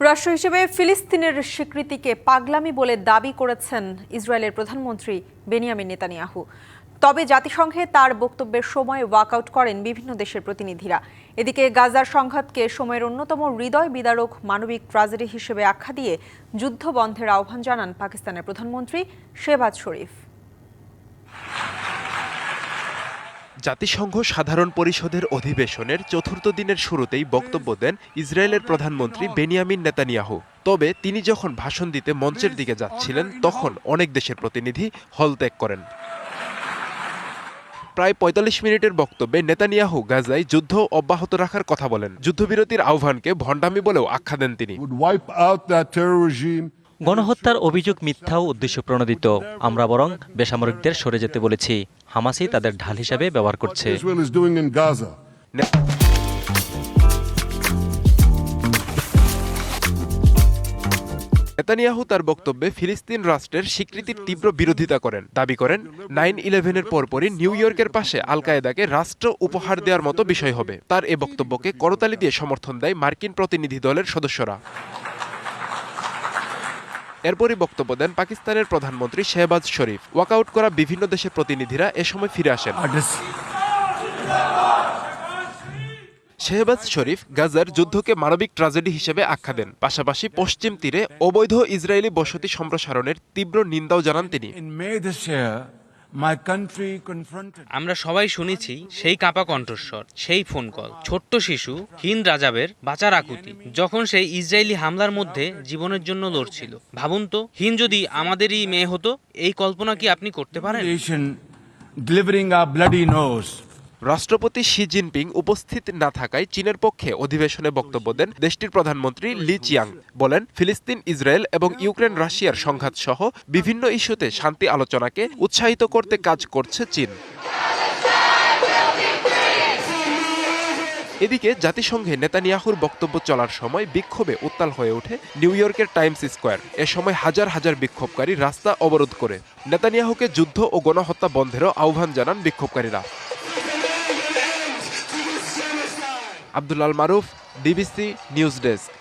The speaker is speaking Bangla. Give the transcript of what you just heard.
রাষ্ট্র হিসেবে ফিলিস্তিনের স্বীকৃতিকে পাগলামি বলে দাবি করেছেন ইসরায়েলের প্রধানমন্ত্রী বেনিয়ামিন নেতানিয়াহু। তবে জাতিসংঘে তার বক্তব্যের সময় ওয়াকআউট করেন বিভিন্ন দেশের প্রতিনিধিরা। এদিকে গাজার সংঘাতকে সময়ের অন্যতম হৃদয় বিদারক মানবিক ট্রাজেডি হিসেবে আখ্যা দিয়ে যুদ্ধ বন্ধের আহ্বান জানান পাকিস্তানের প্রধানমন্ত্রী শেহবাজ শরীফ। জাতিসংঘ সাধারণ পরিষদের অধিবেশনের চতুর্থ দিনের শুরুতেই বক্তব্য দেন ইসরায়েলের প্রধানমন্ত্রী বেনিয়ামিন নেতানিয়াহু। তবে তিনি যখন ভাষণ দিতে মঞ্চের দিকে যাচ্ছিলেন, তখন অনেক দেশের প্রতিনিধি হল ত্যাগ করেন। প্রায় ৪৫ মিনিটের বক্তব্যে নেতানিয়াহু গাজায় যুদ্ধ অব্যাহত রাখার কথা বলেন। যুদ্ধবিরতির আহ্বানকে ভণ্ডামি বলেও আখ্যা দেন তিনি। গণহত্যার অভিযোগ মিথ্যা ও উদ্দেশ্য প্রণোদিত। আমরা বরং বেসামরিকদের সরে যেতে বলেছি। হামাসই তাদের ঢাল হিসাবে ব্যবহার করছে. নেতানিয়াহু তার বক্তব্যে ফিলিস্তিন রাষ্ট্রের স্বীকৃতির তীব্র বিরোধিতা করেন। দাবি করেন নাইন ইলেভেনের পরপরই নিউ ইয়র্কের পাশে আল কায়েদাকে রাষ্ট্র উপহার দেওয়ার মতো বিষয় হবে। তার এ বক্তব্যকে করতালি দিয়ে সমর্থন দেয় মার্কিন প্রতিনিধি দলের সদস্যরা। এরপরই বক্তব্য দেন পাকিস্তানের প্রধানমন্ত্রী শেহবাজ শরীফ। ওয়াকআউট করা বিভিন্ন দেশের প্রতিনিধিরা এ সময় ফিরে আসেন। শেহবাজ শরীফ গাজার যুদ্ধকে মানবিক ট্রাজেডি হিসেবে আখ্যা দেন। পাশাপাশি পশ্চিম তীরে অবৈধ ইসরায়েলি বসতি সম্প্রসারণের তীব্র নিন্দাও জানান তিনি। আমরা সবাই শুনেছি সেই কাঁপা কণ্ঠস্বর সেই ফোন কল ছোট্ট শিশু হিন্দ রাজাবের বাঁচার আকুতি যখন সেই ইসরায়েলি হামলার মধ্যে জীবনের জন্য লড়ছিল। ভাবুন তো হিন যদি আমাদেরই মেয়ে হতো এই কল্পনা কি আপনি করতে পারেন? রাষ্ট্রপতি শি জিনপিং উপস্থিত না থাকায় চীনের পক্ষে অধিবেশনে বক্তব্য দেন দেশটির প্রধানমন্ত্রী লি চিয়াং বলেন, ফিলিস্তিন, ইসরায়েল এবং ইউক্রেন রাশিয়ার সংঘাত সহ বিভিন্ন ইস্যুতে শান্তি আলোচনাকে উৎসাহিত করতে কাজ করছে চীন। এদিকে জাতিসংঘে নেতানিয়াহুর বক্তব্য চলার সময় বিক্ষোভে উত্তাল হয়ে ওঠে নিউ ইয়র্কের টাইমস স্কোয়ার। এ সময় হাজার হাজার বিক্ষোভকারী রাস্তা অবরোধ করে। নেতানিয়াহুকে যুদ্ধ ও গণহত্যা বন্ধেরও আহ্বান জানান বিক্ষোভকারীরা। Abdul Maruf DBC news desk.